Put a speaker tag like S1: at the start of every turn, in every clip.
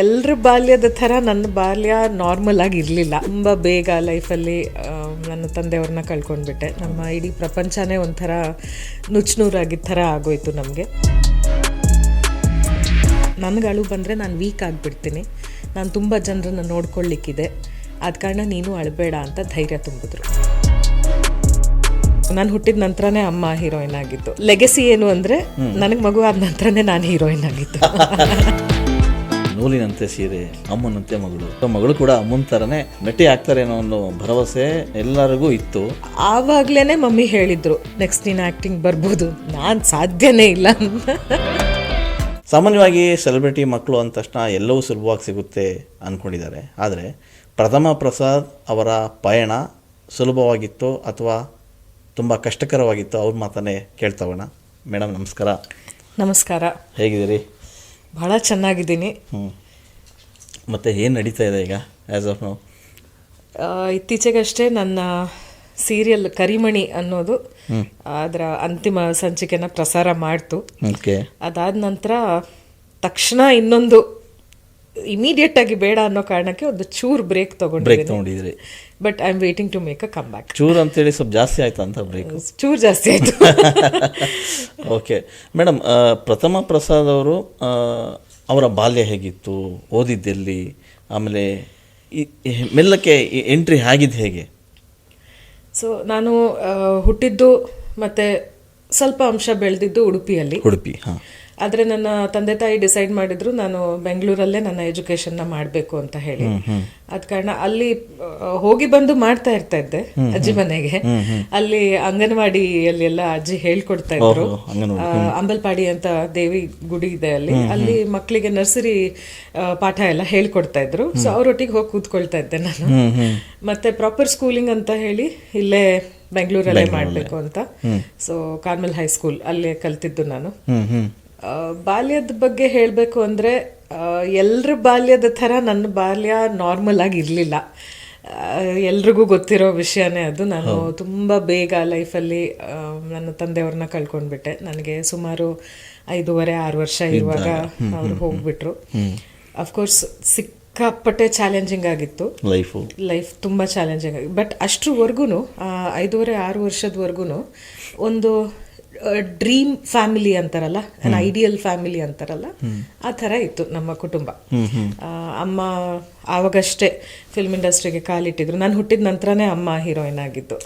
S1: ಎಲ್ಲರ ಬಾಲ್ಯದ ಥರ ನನ್ನ ಬಾಲ್ಯ ನಾರ್ಮಲ್ ಆಗಿ ಇರಲಿಲ್ಲ. ತುಂಬ ಬೇಗ ಲೈಫಲ್ಲಿ ನನ್ನ ತಂದೆಯವ್ರನ್ನ ಕಳ್ಕೊಂಡ್ಬಿಟ್ಟೆ. ನಮ್ಮ ಇಡೀ ಪ್ರಪಂಚನೇ ಒಂಥರ ನುಚ್ಚುನೂರಾಗಿದ್ದ ಥರ ಆಗೋಯ್ತು ನಮಗೆ. ನನಗೆ ಅಳು ಬಂದರೆ ನಾನು ವೀಕ್ ಆಗಿಬಿಡ್ತೀನಿ. ನಾನು ತುಂಬ ಜನರನ್ನ ನೋಡ್ಕೊಳ್ಳಿಕ್ಕಿದೆ ಆದ ಕಾರಣ ನೀನು ಅಳಬೇಡ ಅಂತ ಧೈರ್ಯ ತುಂಬಿದ್ರು. ನಾನು ಹುಟ್ಟಿದ ನಂತರನೇ ಅಮ್ಮ ಹೀರೋಯಿನ್ ಆಗಿತ್ತು ಲೆಗೆಸಿ ಏನು ಅಂದರೆ ನನಗೆ ಮಗು ಆದ ನಂತರನೇ ನಾನು ಹೀರೋಯಿನ್ ಆಗಿತ್ತು
S2: ನೂಲಿನಂತೆ ಸೀರೆ ಅಮ್ಮನಂತೆ ಮಗಳು. ಮಗಳು ಕೂಡ ಅಮ್ಮನ ಥರನೇ ನಟಿ ಆಗ್ತಾರೆ ಅನ್ನೋ ಒಂದು ಭರವಸೆ ಎಲ್ಲರಿಗೂ ಇತ್ತು.
S1: ಆವಾಗ್ಲೇನೆ ಮಮ್ಮಿ ಹೇಳಿದ್ರು ನೆಕ್ಸ್ಟ್ ನೀನು ಆ್ಯಕ್ಟಿಂಗ್ ಬರ್ಬೋದು ನಾನು ಸಾಧ್ಯನೇ ಇಲ್ಲ
S2: ಸಾಮಾನ್ಯವಾಗಿ ಸೆಲೆಬ್ರಿಟಿ ಮಕ್ಕಳು ಅಂದ ತಕ್ಷಣ ಎಲ್ಲವೂ ಸುಲಭವಾಗಿ ಸಿಗುತ್ತೆ ಅಂದ್ಕೊಂಡಿದ್ದಾರೆ ಆದರೆ ಪ್ರಥಮ ಪ್ರಸಾದ್ ಅವರ ಪಯಣ ಸುಲಭವಾಗಿತ್ತು ಅಥವಾ ತುಂಬ ಕಷ್ಟಕರವಾಗಿತ್ತು ಅವ್ರ ಮಾತನ್ನೇ ಕೇಳ್ತಾವಣ ಮೇಡಮ್ ನಮಸ್ಕಾರ.
S1: ನಮಸ್ಕಾರ.
S2: ಹೇಗಿದ್ದೀರಿ?
S1: ಭಾಳ ಚೆನ್ನಾಗಿದ್ದೀನಿ.
S2: ಮತ್ತೆ ಏನು ನಡೀತಾ ಇದೆ ಈಗ ಆ್ಯಸ್ ಆಫ್ ನಾವು
S1: ಆ, ಇತ್ತೀಚೆಗಷ್ಟೇ ನನ್ನ ಸೀರಿಯಲ್ ಕರಿಮಣಿ ಅನ್ನೋದು ಅದರ ಅಂತಿಮ ಸಂಚಿಕೆನ ಪ್ರಸಾರ ಮಾಡ್ತು. ಅದಾದ ನಂತರ ತಕ್ಷಣ ಇನ್ನೊಂದು ಇಮಿಡಿಯೇಟ್ ಆಗಿ ಬೇಡ ಅನ್ನೋ ಕಾರಣಕ್ಕೆ ಒಂದು ಚೂರ್ ಬ್ರೇಕ್
S2: ಬ್ರೇಕ್
S1: ತಗೊಂಡಿದ್ದೀನಿ
S2: ತೊಗೊಂಡಿದ್ರಿ.
S1: But I am waiting to make a come back
S2: ಚೂರ್ ಅಂತೇಳಿ ಸ್ವಲ್ಪ ಜಾಸ್ತಿ ಆಯ್ತು ಅಂತ ಬ್ರೇಕ್
S1: ಚೂರ್ ಜಾಸ್ತಿ ಆಯ್ತು.
S2: ಓಕೆ ಮೇಡಮ್ ಪ್ರಥಮ ಪ್ರಸಾದ್ ಅವರು ಆ, ಅವರ ಬಾಲ್ಯ ಹೇಗಿತ್ತು? ಓದಿದ್ದೆಲ್ಲಿ? ಆಮೇಲೆ ಮೆಲ್ಲಕ್ಕೆ ಎಂಟ್ರಿ ಆಗಿದ್ದು ಹೇಗೆ?
S1: ಸೊ ನಾನು ಆ, ಹುಟ್ಟಿದ್ದು ಮತ್ತು ಸ್ವಲ್ಪ ಅಂಶ ಬೆಳೆದಿದ್ದು ಉಡುಪಿಯಲ್ಲಿ.
S2: ಉಡುಪಿ ಹಾಂ.
S1: ಆದರೆ ನನ್ನ ತಂದೆ ತಾಯಿ ಡಿಸೈಡ್ ಮಾಡಿದ್ರು ನಾನು ಬೆಂಗಳೂರಲ್ಲೇ ನನ್ನ ಎಜುಕೇಶನ್ನ ಮಾಡಬೇಕು ಅಂತ ಹೇಳಿ. ಅದ ಕಾರಣ ಅಲ್ಲಿ ಹೋಗಿ ಬಂದು ಮಾಡ್ತಾ ಇರ್ತಾ ಇದ್ದೆ ಅಜ್ಜಿ ಮನೆಗೆ. ಅಲ್ಲಿ ಅಂಗನವಾಡಿಯಲ್ಲಿ ಎಲ್ಲ ಅಜ್ಜಿ ಹೇಳ್ಕೊಡ್ತಾ ಇದ್ರು. ಅಂಬಲ್ಪಾಡಿ ಅಂತ ದೇವಿ ಗುಡಿ ಇದೆ ಅಲ್ಲಿ. ಅಲ್ಲಿ ಮಕ್ಕಳಿಗೆ ನರ್ಸರಿ ಪಾಠ ಎಲ್ಲ ಹೇಳ್ಕೊಡ್ತಾ ಇದ್ರು. ಸೊ ಅವರೊಟ್ಟಿಗೆ ಹೋಗಿ ಕೂತ್ಕೊಳ್ತಾ ಇದ್ದೆ ನಾನು. ಮತ್ತೆ ಪ್ರಾಪರ್ ಸ್ಕೂಲಿಂಗ್ ಅಂತ ಹೇಳಿ ಇಲ್ಲೇ ಬೆಂಗಳೂರಲ್ಲೇ ಮಾಡಬೇಕು ಅಂತ. ಸೊ ಕಾರ್ಮಲ್ ಹೈಸ್ಕೂಲ್ ಅಲ್ಲೇ ಕಲ್ತಿದ್ದು ನಾನು. ಬಾಲ್ಯದ ಬಗ್ಗೆ ಹೇಳಬೇಕು ಅಂದರೆ ಎಲ್ಲರ ಬಾಲ್ಯದ ಥರ ನನ್ನ ಬಾಲ್ಯ ನಾರ್ಮಲ್ ಆಗಿ ಇರಲಿಲ್ಲ. ಎಲ್ರಿಗೂ ಗೊತ್ತಿರೋ ವಿಷಯನೇ ಅದು. ನಾನು ತುಂಬ ಬೇಗ ಲೈಫಲ್ಲಿ ನನ್ನ ತಂದೆಯವ್ರನ್ನ ಕಳ್ಕೊಂಡ್ಬಿಟ್ಟೆ. ನನಗೆ ಸುಮಾರು ಐದೂವರೆ ಆರು ವರ್ಷ ಇರುವಾಗ ಅವರು ಹೋಗ್ಬಿಟ್ರು. ಅಫ್ಕೋರ್ಸ್ ಸಿಕ್ಕಾಪಟ್ಟೆ ಚಾಲೆಂಜಿಂಗ್ ಆಗಿತ್ತು.
S2: ಲೈಫು
S1: ಲೈಫ್ ತುಂಬ ಚಾಲೆಂಜಿಂಗ್ ಆಗಿತ್ತು ಬಟ್ ಅಷ್ಟರವರೆಗೂ ಐದೂವರೆ ಆರು ವರ್ಷದವರೆಗೂ ಒಂದು ಡ್ರೀಮ್ ಫ್ಯಾಮಿಲಿ ಅಂತಾರಲ್ಲ ಅನ್ ಐಡಿಯಲ್ ಫ್ಯಾಮಿಲಿ ಅಂತಾರಲ್ಲ ಆ ಥರ ಇತ್ತು ನಮ್ಮ ಕುಟುಂಬ. ಅಮ್ಮ ಆವಾಗಷ್ಟೇ ಫಿಲ್ಮ್ ಇಂಡಸ್ಟ್ರಿಗೆ ಕಾಲಿಟ್ಟಿದ್ರು. ನಾನು ಹುಟ್ಟಿದ ನಂತರನೇ ಅಮ್ಮ ಹೀರೋಯಿನ್ ಆಗಿದ್ದು.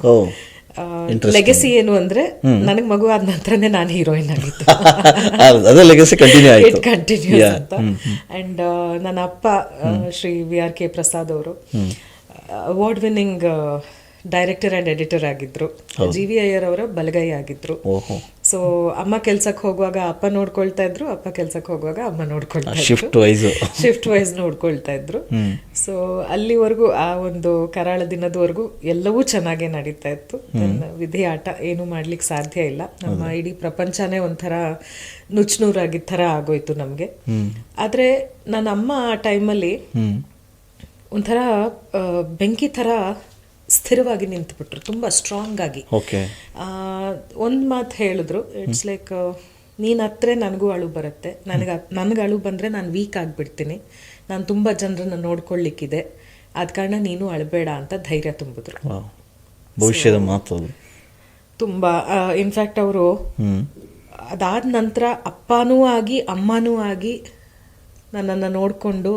S1: ಲೆಗಸಿ ಏನು ಅಂದ್ರೆ ನನಗೆ ಮಗು ಆದ ನಂತರನೇ ನಾನು ಹೀರೋಯಿನ್ ಆಗಿದ್ದು.
S2: ಕಂಟಿನ್ಯೂ
S1: ಇಟ್
S2: ಆಯಿತು.
S1: ಕಂಟಿನ್ಯೂಸ್ ಅಂತ. ಅಂಡ್ ನನ್ನ ಅಪ್ಪ Shri V R K Prasad ಅವರು award winning director and editor ಆಗಿದ್ರು. ಜಿ ವಿ ಅಯ್ಯರ್ ಅವರ ಬಲಗೈ ಆಗಿದ್ರು. ಸೊ ಅಮ್ಮ ಕೆಲ್ಸಕ್ಕೆ ಹೋಗುವಾಗ ಅಪ್ಪ ನೋಡ್ಕೊಳ್ತಾ ಇದ್ರು ಅಪ್ಪ ಕೆಲ್ಸಕ್ಕೆ ಹೋಗುವಾಗ ಅಮ್ಮ ನೋಡ್ಕೊಳ್ತಾ
S2: ಶಿಫ್ಟ್ ವೈಸ್
S1: ಶಿಫ್ಟ್ ವೈಸ್ ನೋಡ್ಕೊಳ್ತಾ ಇದ್ರು. ಸೊ ಅಲ್ಲಿವರೆಗೂ ಆ ಒಂದು ಕರಾಳ ದಿನದವರೆಗೂ ಎಲ್ಲವೂ ಚೆನ್ನಾಗೇ ನಡೀತಾ ಇತ್ತು. ವಿಧಿ ಆಟ ಏನು ಮಾಡ್ಲಿಕ್ಕೆ ಸಾಧ್ಯ ಇಲ್ಲ. ನಮ್ಮ ಇಡೀ ಪ್ರಪಂಚನೇ ಒಂಥರ ನುಚ್ಚುನೂರಾಗಿದ್ದ ಥರ ಆಗೋಯ್ತು ನಮಗೆ. ಆದರೆ ನನ್ನ ಅಮ್ಮ ಆ ಟೈಮಲ್ಲಿ ಒಂಥರ ಬೆಂಕಿ ಥರ ಸ್ಥಿರವಾಗಿ ನಿಂತುಬಿಟ್ರು ತುಂಬ ಸ್ಟ್ರಾಂಗ್ ಆಗಿ. ಒಂದು ಮಾತು ಹೇಳಿದ್ರು ಇಟ್ಸ್ ಲೈಕ್ ನೀನು ಹತ್ರ ನನಗೂ ಅಳು ಬರುತ್ತೆ. ನನಗೆ ನನಗೆ ಅಳು ಬಂದರೆ ನಾನು ವೀಕ್ ಆಗಿಬಿಡ್ತೀನಿ. ನಾನು ತುಂಬ ಜನರನ್ನ ನೋಡ್ಕೊಳ್ಳಿಕ್ಕಿದೆ ಆದ ಕಾರಣ ನೀನು ಅಳಬೇಡ ಅಂತ ಧೈರ್ಯ ತುಂಬಿದ್ರು.
S2: ಭವಿಷ್ಯದ ಮಾತು
S1: ತುಂಬ ಇನ್ಫ್ಯಾಕ್ಟ್ ಅವರು ಅದಾದ ನಂತರ ಅಪ್ಪನೂ ಆಗಿ ಅಮ್ಮನೂ ಆಗಿ ನನ್ನನ್ನು ನೋಡಿಕೊಂಡು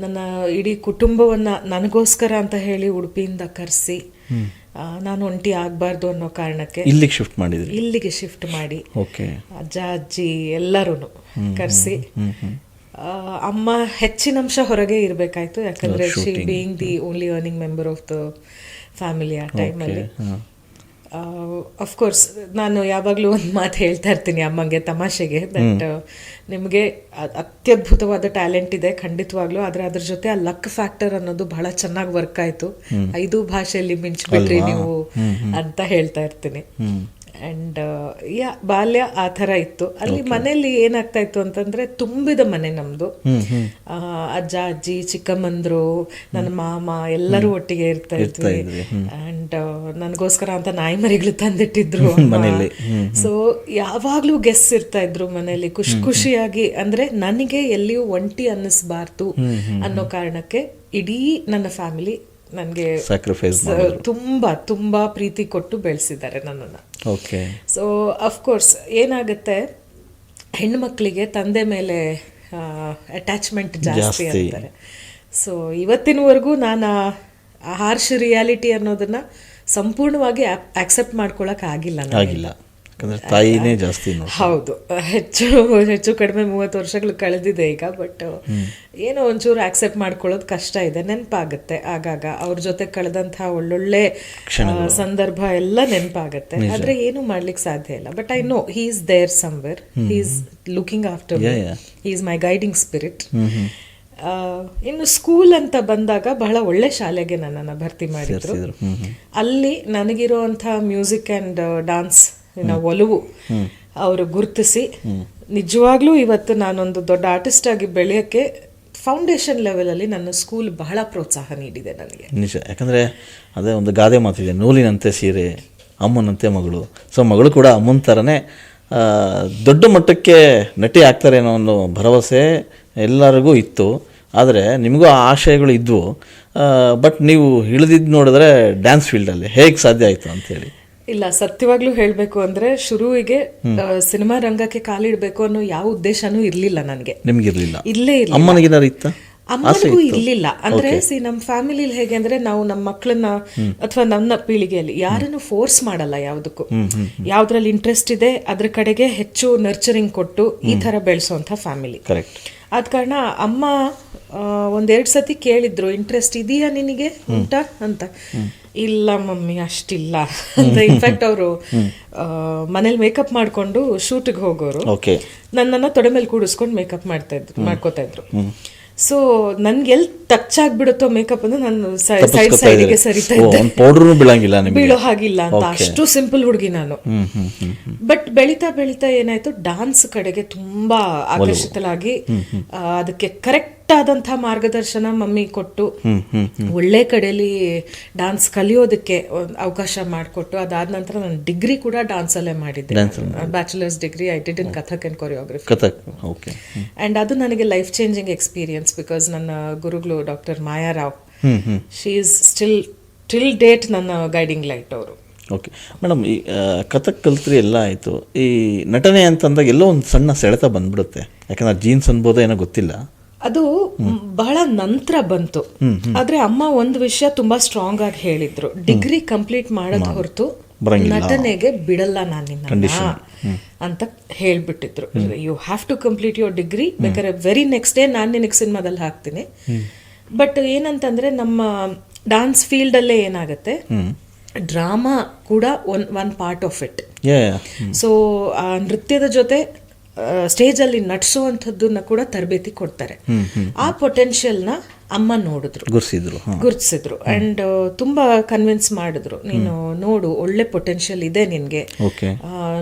S1: ನನ್ನ ಇಡೀ ಕುಟುಂಬವನ್ನ ನನಗೋಸ್ಕರ ಅಂತ ಹೇಳಿ ಉಡುಪಿಯಿಂದ ಕರೆಸಿ ನಾನು ಒಂಟಿ ಆಗಬಾರ್ದು ಅನ್ನೋ ಕಾರಣಕ್ಕೆ
S2: ಇಲ್ಲಿಗೆ ಶಿಫ್ಟ್ ಮಾಡಿದ್ರಿ?
S1: ಇಲ್ಲಿಗೆ ಶಿಫ್ಟ್ ಮಾಡಿ
S2: ಓಕೆ.
S1: ಅಜ್ಜ ಅಜ್ಜಿ ಎಲ್ಲರೂ ಕರೆಸಿ. ಅಮ್ಮ ಹೆಚ್ಚಿನ ಅಂಶ ಹೊರಗೆ ಇರಬೇಕಾಯ್ತು ಯಾಕಂದ್ರೆ she being the only earning member of the family ಆ ಟೈಮಲ್ಲಿ ಅಫ್ಕೋರ್ಸ್ ನಾನು ಯಾವಾಗಲೂ ಒಂದು ಮಾತು ಹೇಳ್ತಾ ಇರ್ತೀನಿ ಅಮ್ಮಂಗೆ ತಮಾಷೆಗೆ ಬಟ್ ನಿಮಗೆ ಅತ್ಯದ್ಭುತವಾದ ಟ್ಯಾಲೆಂಟ್ ಇದೆ ಖಂಡಿತವಾಗ್ಲೂ ಆದರೆ ಅದ್ರ ಜೊತೆ ಆ ಲಕ್ ಫ್ಯಾಕ್ಟರ್ ಅನ್ನೋದು ಬಹಳ ಚೆನ್ನಾಗಿ ವರ್ಕ್ ಆಯ್ತು. ಐದು ಭಾಷೆಯಲ್ಲಿ ಮಿಂಚ್ಬಿಟ್ರಿ ನೀವು ಅಂತ ಹೇಳ್ತಾ ಇರ್ತೀನಿ. ಅಂಡ್ ಯಾ ಬಾಲ್ಯ ಆ ಥರ ಇತ್ತು. ಅಲ್ಲಿ ಮನೆಯಲ್ಲಿ ಏನಾಗ್ತಾ ಇತ್ತು ಅಂತಂದ್ರೆ ತುಂಬಿದ ಮನೆ ನಮ್ಮದು ಅಜ್ಜ ಅಜ್ಜಿ ಚಿಕ್ಕಮ್ಮಂದರು ನನ್ನ ಮಾಮ ಎಲ್ಲರೂ ಒಟ್ಟಿಗೆ ಇರ್ತಾ ಇದ್ವಿ. ಅಂಡ್ ನನಗೋಸ್ಕರ ಅಂತ ನಾಯಿ ಮರಿಗಳು ತಂದಿಟ್ಟಿದ್ರು. ಸೊ ಯಾವಾಗಲೂ ಗೆಸ್ ಇರ್ತಾ ಇದ್ರು ಮನೆಯಲ್ಲಿ. ಖುಷಿ ಖುಷಿಯಾಗಿ ಅಂದ್ರೆ ನನಗೆ ಎಲ್ಲಿಯೂ ಒಂಟಿ ಅನ್ನಿಸ್ಬಾರ್ದು ಅನ್ನೋ ಕಾರಣಕ್ಕೆ ಇಡೀ ನನ್ನ ಫ್ಯಾಮಿಲಿ ನನಗೆ
S2: ಸ್ಯಾಕ್ರಿಫೈಸ್
S1: ತುಂಬಾ ತುಂಬಾ ಪ್ರೀತಿ ಕೊಟ್ಟು ಬೆಳೆಸಿದ್ದಾರೆ ನನ್ನನ್ನ.
S2: ಓಕೆ
S1: ಸೊ ಅಫ್ಕೋರ್ಸ್ ಏನಾಗುತ್ತೆ? ಹೆಣ್ಮಕ್ಳಿಗೆ ತಂದೆ ಮೇಲೆ ಅಟ್ಯಾಚ್ಮೆಂಟ್ ಜಾಸ್ತಿ. ಅಂತಾರೆ. ಸೊ ಇವತ್ತಿನವರೆಗೂ ನಾನು ಆ ಹಾರ್ಶ್ ರಿಯಾಲಿಟಿ ಅನ್ನೋದನ್ನ ಸಂಪೂರ್ಣವಾಗಿ ಆಕ್ಸೆಪ್ಟ್ ಮಾಡ್ಕೊಳಕ್ ಆಗಿಲ್ಲ.
S2: ಆಗಿಲ್ಲ. ಯಾಕಂದ್ರೆ ತಾಯಿನೇ ಜಾಸ್ತಿ
S1: ಹೌದು. ಹೆಚ್ಚು ಹೆಚ್ಚು ಕಡಿಮೆ ಮೂವತ್ತು ವರ್ಷಗಳು ಕಳೆದಿದೆ ಈಗ ಬಟ್ ಏನೋ ಒಂಚೂರು ಆಕ್ಸೆಪ್ಟ್ ಮಾಡ್ಕೊಳ್ಳೋದು ಕಷ್ಟ ಇದೆ ನೆನಪಾಗುತ್ತೆ. ಆಗಾಗ ಅವ್ರ ಜೊತೆ ಕಳೆದಂತಹ ಒಳ್ಳೊಳ್ಳೆ ಸಂದರ್ಭ ಎಲ್ಲ ನೆನಪಾಗುತ್ತೆ. ಆದ್ರೆ ಏನು ಮಾಡ್ಲಿಕ್ಕೆ ಸಾಧ್ಯ ಇಲ್ಲ. But I know he is there somewhere he is looking after. He is my guiding spirit ಇನ್ನು ಸ್ಕೂಲ್ ಅಂತ ಬಂದಾಗ ಬಹಳ ಒಳ್ಳೆ ಶಾಲೆಗೆ ನನ್ನನ್ನು ಭರ್ತಿ ಮಾಡಿದ್ರು. ಅಲ್ಲಿ ನನಗಿರುವಂತಹ ಮ್ಯೂಸಿಕ್ ಆ್ಯಂಡ್ ಡಾನ್ಸ್ ಒಲವು ಅವರು ಗುರುತಿಸಿ. ನಿಜವಾಗ್ಲೂ ಇವತ್ತು ನಾನೊಂದು ದೊಡ್ಡ ಆರ್ಟಿಸ್ಟ್ ಆಗಿ ಬೆಳೆಯೋಕ್ಕೆ ಫೌಂಡೇಶನ್ ಲೆವೆಲಲ್ಲಿ ನನ್ನ ಸ್ಕೂಲ್ ಬಹಳ ಪ್ರೋತ್ಸಾಹ ನೀಡಿದೆ ನನಗೆ.
S2: ನಿಜ. ಯಾಕಂದರೆ ಅದೇ ಒಂದು ಗಾದೆ ಮಾತಿದೆ. ನೂಲಿನಂತೆ ಸೀರೆ, ಅಮ್ಮನಂತೆ ಮಗಳು. ಸೊ ಮಗಳು ಕೂಡ ಅಮ್ಮನ ಥರನೇ ದೊಡ್ಡ ಮಟ್ಟಕ್ಕೆ ನಟಿ ಆಗ್ತಾರೆ ಅನ್ನೋ ಒಂದು ಭರವಸೆ ಎಲ್ಲರಿಗೂ ಇತ್ತು. ಆದರೆ ನಿಮಗೂ ಆ ಆಶಯಗಳು ಇದ್ವು. ಬಟ್ ನೀವು ಇಳಿದಿದ್ದು ನೋಡಿದ್ರೆ ಡ್ಯಾನ್ಸ್ ಫೀಲ್ಡಲ್ಲಿ ಹೇಗೆ ಸಾಧ್ಯ ಆಯಿತು ಅಂತೇಳಿ
S1: ಇಲ್ಲ ಸತ್ಯವಾಗ್ಲೂ ಹೇಳಬೇಕು ಅಂದ್ರೆ ಶುರುವಿಗೆ ಸಿನಿಮಾ ರಂಗಕ್ಕೆ ಕಾಲಿಡಬೇಕು ಅನ್ನೋ ಯಾವ ಉದ್ದೇಶನೂ ಇರಲಿಲ್ಲ ನನಗೆ.
S2: ನಿಮಗಿರಲಿಲ್ಲ?
S1: ಇಲ್ಲೇ ಇಲ್ಲ
S2: ಅಮ್ಮನಿಗೇನಾರು ಇತ್ತ?
S1: ಅಮ್ಮನಿಗೂ ಇರ್ಲಿಲ್ಲ. ಅಂದ್ರೆ ಸಿ ನಮ್ಮ ಫ್ಯಾಮಿಲಿಲಿ ಹೇಗೆ ಅಂದ್ರೆ ನಾವು ನಮ್ಮ ಮಕ್ಕಳನ್ನ ಅಥವಾ ನನ್ನ ಪೀಳಿಗೆಯಲ್ಲಿ ಯಾರನ್ನು ಫೋರ್ಸ್ ಮಾಡಲ್ಲ ಯಾವ್ದಕ್ಕೂ. ಯಾವ್ದ್ರಲ್ಲಿ ಇಂಟ್ರೆಸ್ಟ್ ಇದೆ ಅದ್ರ ಕಡೆಗೆ ಹೆಚ್ಚು ನರ್ಚರಿಂಗ್ ಕೊಟ್ಟು ಈ ತರ ಬೆಳೆಸೋಂಥ ಫ್ಯಾಮಿಲಿ ಆದ ಕಾರಣ ಅಮ್ಮ ಒಂದೆರಡು ಸತಿ ಕೇಳಿದ್ರು ಇಂಟ್ರೆಸ್ಟ್ ಇದೆಯಾ ನಿನಗೆ? ಉಂಟಾ? ಅಂತ. ಇಲ್ಲ ಮಮ್ಮಿ ಅಷ್ಟಿಲ್ಲ. ಅಂತ ಇನ್ಫ್ಯಾಕ್ಟ್ ಅವರು ಮನೇಲಿ ಮೇಕಪ್ ಮಾಡ್ಕೊಂಡು ಶೂಟಿಗೆ ಹೋಗೋರು. ನನ್ನನ್ನು ತೊಡೆ ಮೇಲೆ ಕೂಡಿಸ್ಕೊಂಡು ಮೇಕಪ್ ಮಾಡ್ತಾ ಇದ್ರು ಮಾಡ್ಕೋತಾ ಇದ್ರು. ಸೊ ನನ್ಗೆ ಎಲ್ಲಿ ಟಚ್ ಆಗ್ಬಿಡುತ್ತೋ ಮೇಕಪ್ ಅಂದ್ರೆ ನಾನು ಸೈಡ್ ಸೈಡ್ಗೆ ಸರಿತಾ ಇದ್ದೆ. ಬೀಳೋ ಹಾಗಿಲ್ಲ ಅಂತ. ಅಷ್ಟು ಸಿಂಪಲ್ ಹುಡುಗಿ ನಾನು. ಬಟ್ ಬೆಳಿತಾ ಬೆಳಿತಾ ಏನಾಯ್ತು ಡಾನ್ಸ್ ಕಡೆಗೆ ತುಂಬಾ ಆಕರ್ಷಿತಲಾಗಿ ಅದಕ್ಕೆ ಕರೆಕ್ಟ್ ಆದಂತಹ ಮಾರ್ಗದರ್ಶನ ಮಮ್ಮಿ ಕೊಟ್ಟು ಒಳ್ಳೆ ಕಡೆಯಲ್ಲಿ ಡಾನ್ಸ್ ಕಲಿಯೋದಕ್ಕೆ ಅವಕಾಶ ಮಾಡಿಕೊಟ್ಟು ಅದಾದ ನಂತರ ನಾನು ಡಿಗ್ರಿ ಕೂಡ ಡಾನ್ಸಲ್ಲೇ ಮಾಡಿದ್ದೆ. Bachelors degree I did in Kathak and choreography
S2: Kathak okay
S1: and ಅದು ನನಗೆ ಲೈಫ್ ಚೇಂಜಿಂಗ್ ಎಕ್ಸ್ಪೀರಿಯನ್ಸ್ ಬಿಕಾಸ್ ನನ್ನ ಗುರುಗಳು ಡಾಕ್ಟರ್ ಮಾಯಾರಾವ್
S2: ಹ್ಞೂ ಹ್ಞೂ
S1: she is still till date ನನ್ನ ಗೈಡಿಂಗ್ ಲೈಟ್ ಅವರು.
S2: ಓಕೆ ಮೇಡಮ್ ಈ ಕಥಕ್ ಕಲ್ತ್ರಿ ಎಲ್ಲ ಆಯಿತು. ಈ ನಟನೆ ಅಂತಂದಾಗ ಎಲ್ಲೋ ಒಂದು ಸಣ್ಣ ಸೆಳೆತ ಬಂದ್ಬಿಡುತ್ತೆ. ಯಾಕಂದ್ರೆ ಜೀನ್ಸ್ ಅನ್ಬೋದೋ ಏನೋ ಗೊತ್ತಿಲ್ಲ.
S1: ಅದು ಬಹಳ ನಂತರ ಬಂತು. ಆದ್ರೆ ಅಮ್ಮ ಒಂದು ವಿಷಯ ತುಂಬಾ ಸ್ಟ್ರಾಂಗ್ ಆಗಿ ಹೇಳಿದ್ರು. ಡಿಗ್ರಿ ಕಂಪ್ಲೀಟ್ ಮಾಡೋದ್ ಹೊರತು ನಟನೆಗೆ ಬಿಡಲ್ಲ ನಾನು ಅಂತ ಹೇಳ್ಬಿಟ್ಟಿದ್ರು. You have to complete your degree ಬೇಕಾದ್ರೆ ವೆರಿ ನೆಕ್ಸ್ಟ್ ಡೇ ನಾನು ನಿನಗೆ ಸಿನಿಮಾದಲ್ಲಿ ಹಾಕ್ತೀನಿ. ಬಟ್ ಏನಂತಂದ್ರೆ ನಮ್ಮ ಡಾನ್ಸ್ ಫೀಲ್ಡ್ ಅಲ್ಲೇ ಏನಾಗುತ್ತೆ? ಡ್ರಾಮಾ ಕೂಡ one one part of it so ಆ ನೃತ್ಯದ ಜೊತೆ ಸ್ಟೇಜಲ್ಲಿ ನಟಿಸುವಂಥದ್ದನ್ನ ಕೂಡ ತರಬೇತಿ ಕೊಡ್ತಾರೆ. ಆ ಪೊಟೆನ್ಷಿಯಲ್ನ ಅಮ್ಮ ನೋಡಿದ್ರು.
S2: ಗುರ್ಸಿದ್ರು ಗುರ್ಸಿದ್ರು.
S1: ಗುರುತಿಸಿದ್ರು ಅಂಡ್ ತುಂಬಾ ಕನ್ವಿನ್ಸ್ ಮಾಡಿದ್ರು. ನೀನು ನೋಡು ಒಳ್ಳೆ ಪೊಟೆನ್ಷಿಯಲ್ ಇದೆ ನಿನ್ಗೆ.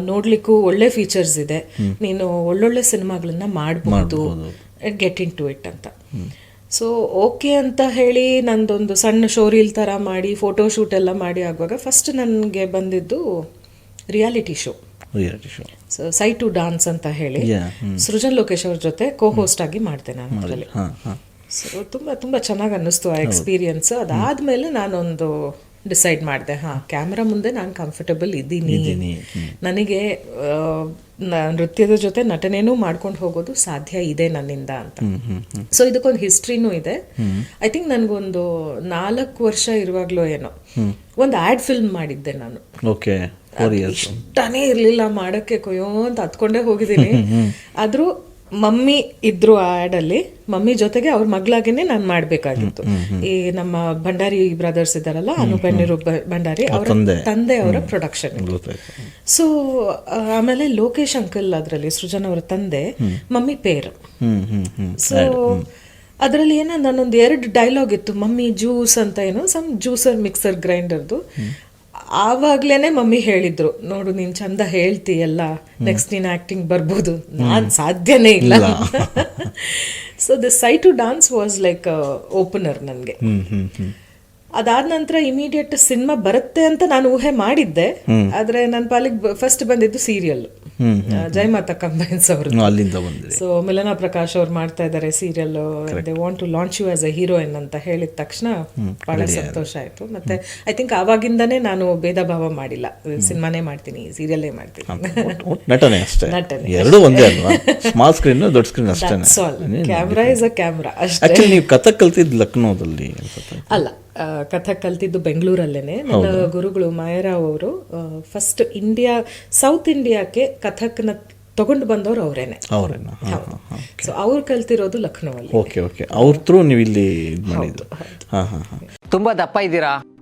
S1: ನೋಡ್ಲಿಕ್ಕೂ ಒಳ್ಳೆ ಫೀಚರ್ಸ್ ಇದೆ. ನೀನು ಒಳ್ಳೊಳ್ಳೆ ಸಿನಿಮಾಗಳನ್ನ ಮಾಡಬಹುದು ಗೆಟ್ ಇನ್ ಟು ಇಟ್ ಅಂತ. ಸೊ ಓಕೆ ಅಂತ ಹೇಳಿ ನಂದೊಂದು ಸಣ್ಣ ಶೋರೀಲ್ ಥರ ಮಾಡಿ ಫೋಟೋ ಶೂಟ್ ಎಲ್ಲ ಮಾಡಿ ಆಗುವಾಗ ಫಸ್ಟ್ ನನಗೆ ಬಂದಿದ್ದು reality show
S2: reality show
S1: so to dance ಅಂತ ಹೇಳಿ ಸೃಜನ್ ಲೋಕೇಶ್ ಅವ್ರ ಜೊತೆ ಕೋ ಹೋಸ್ಟ್ ಆಗಿ ಮಾಡ್ತೆ ನಾನು ಅದರಲ್ಲಿ. ಸೊ ತುಂಬ ತುಂಬ ಚೆನ್ನಾಗಿ ಅನ್ನಿಸ್ತು ಆ ಎಕ್ಸ್ಪೀರಿಯನ್ಸ್ ಅದಾದ್ಮೇಲೆ ನಾನೊಂದು ಡಿಸೈಡ್ ಮಾಡಿದೆ. ಹಾ ಕ್ಯಾಮ್ರಾ ಮುಂದೆ ನಾನು ಕಂಫರ್ಟಬಲ್ ಇದ್ದೀನಿ. ನನಗೆ ನೃತ್ಯದ ಜೊತೆ ನಟನೆನೂ ಮಾಡ್ಕೊಂಡು ಹೋಗೋದು ಸಾಧ್ಯ ಇದೆ ನನ್ನಿಂದ ಅಂತ. ಸೊ ಇದಕ್ಕೊಂದು ಹಿಸ್ಟ್ರಿನೂ ಇದೆ. ಐ ಥಿಂಕ್ ನನಗೊಂದು ನಾಲ್ಕು ವರ್ಷ ಇರುವಾಗ್ಲೂ ಏನೋ ಒಂದು ಆ್ಯಡ್ ಫಿಲ್ಮ್ ಮಾಡಿದ್ದೆ ನಾನು.
S2: ಓಕೆ
S1: ಇಷ್ಟನೇ ಇರ್ಲಿಲ್ಲ ಮಾಡಕ್ಕೆ ಕೊಯ್ಯೋ ಅಂತ ಹತ್ಕೊಂಡೇ ಹೋಗಿದ್ದೀನಿ. ಆದ್ರೂ ಮಮ್ಮಿ ಇದ್ರು ಆ ಆ್ಯಡಲ್ಲಿ ಅಲ್ಲಿ ಮಮ್ಮಿ ಜೊತೆಗೆ ಅವ್ರ ಮಗಳಾಗಿನೇ ನಾನು ಮಾಡ್ಬೇಕಾಗಿತ್ತು. ಈ ನಮ್ಮ ಭಂಡಾರಿ ಬ್ರದರ್ಸ್ ಇದಾರಲ್ಲ ಅನುಪನ್ನಿರು ಭಂಡಾರಿ ಅವರ
S2: ತಂದೆ.
S1: ಅವರ ಪ್ರೊಡಕ್ಷನ್ ಸೊ ಆಮೇಲೆ ಲೋಕೇಶ್ ಅಂಕಲ್ ಅದರಲ್ಲಿ ಸೃಜನ್ ಅವರ ತಂದೆ ಮಮ್ಮಿ ಪೇರ್. ಸೊ ಅದರಲ್ಲಿ ಏನೋ ನಾನೊಂದು ಎರಡು ಡೈಲಾಗ್ ಇತ್ತು ಮಮ್ಮಿ ಜ್ಯೂಸ್ ಅಂತ ಏನೋ ಸಮ್ ಜ್ಯೂಸರ್ ಮಿಕ್ಸರ್ ಗ್ರೈಂಡರ್ದು ಆವಾಗ್ಲೇನೆ ಮಮ್ಮಿ ಹೇಳಿದ್ರು ನೋಡು ನೀನ್ ಚಂದ ಹೇಳ್ತೀಯಲ್ಲ ನೆಕ್ಸ್ಟ್ ನೀನ್ ಆಕ್ಟಿಂಗ್ ಬರ್ಬೋದು. ನಾನ್ ಸಾಧ್ಯನೇ ಇಲ್ಲ. So the Sye to dance was like opener ನನಗೆ. ಅದಾದ ನಂತರ ಇಮಿಡಿಯೇಟ್ ಸಿನಿಮಾ ಬರುತ್ತೆ ಅಂತ ನಾನು ಊಹೆ ಮಾಡಿದ್ದೆ. ಆದ್ರೆ ನನ್ನ ಪಾಲಿಗೆ ಫಸ್ಟ್ ಬಂದಿದ್ದು ಸೀರಿಯಲ್ ಜಯಮಾತಾ ಕಂಬೈನ್ಸ್ ಅವರು
S2: ಅಲ್ಲಿಂದ
S1: ಸೊ ಮಿಲನಾ ಪ್ರಕಾಶ್ ಅವ್ರು ಮಾಡ್ತಾ ಇದ್ದಾರೆ serial they want to launch you as a heroine ಅಂತ ಹೇಳಿದ ತಕ್ಷಣ ಬಹಳ ಸಂತೋಷ ಆಯ್ತು. ಮತ್ತೆ ಐ ಥಿಂಕ್ ಅವಾಗಿಂದನೇ ನಾನು ಭೇದ ಭಾವ ಮಾಡಿಲ್ಲ ಸಿನಿಮಾನೇ ಮಾಡ್ತೀನಿ ಸೀರಿಯಲ್ಲೇ ಮಾಡ್ತೀನಿ.
S2: ನಟನೆ ಅಷ್ಟೇ.
S1: ನಟನೆ.
S2: ಎರಡೂ ಒಂದೇ ಅಲ್ವಾ? ಸ್ಮಾಲ್ ಸ್ಕ್ರೀನ್ ದೊಡ್ಡ ಸ್ಕ್ರೀನ್ ಅಷ್ಟೇ
S1: ಕ್ಯಾಮ್ರಾ ಇಸ್ ಅ ಕ್ಯಾಮ್ರಾ ಅಷ್ಟೇ.
S2: ನೀವು ಕಥಕ್ ಕಲ್ತಿದ್ದು ಲಕ್ನೋದಲ್ಲಿ
S1: ಅಲ್ಲ ಕಥಕ್ ಕಲ್ತಿದ್ದು ಬೆಂಗಳೂರಲ್ಲೇನೆ. ನನ್ನ ಗುರುಗಳು ಮಾಯರಾವ್ ಅವರು ಫಸ್ಟ್ ಇಂಡಿಯಾ ಸೌತ್ ಇಂಡಿಯಾಕ್ಕೆ ಕಥಕ್ನ ತಗೊಂಡು ಬಂದವರು ಅವರೇನೆ. ಸೊ ಅವ್ರು ಕಲ್ತಿರೋದು ಲಕ್ನೋವಲ್ಲಿ.
S2: ಓಕೆ ಓಕೆ ಅವ್ರ ಥ್ರೂ ನೀವು ಇಲ್ಲಿ ಇದು ಮಾಡಿದ್ದು. ಹಾಂ ಹಾಂ ಹಾಂ.
S3: ತುಂಬಾ ದಪ್ಪ ಇದ್ದೀರಾ?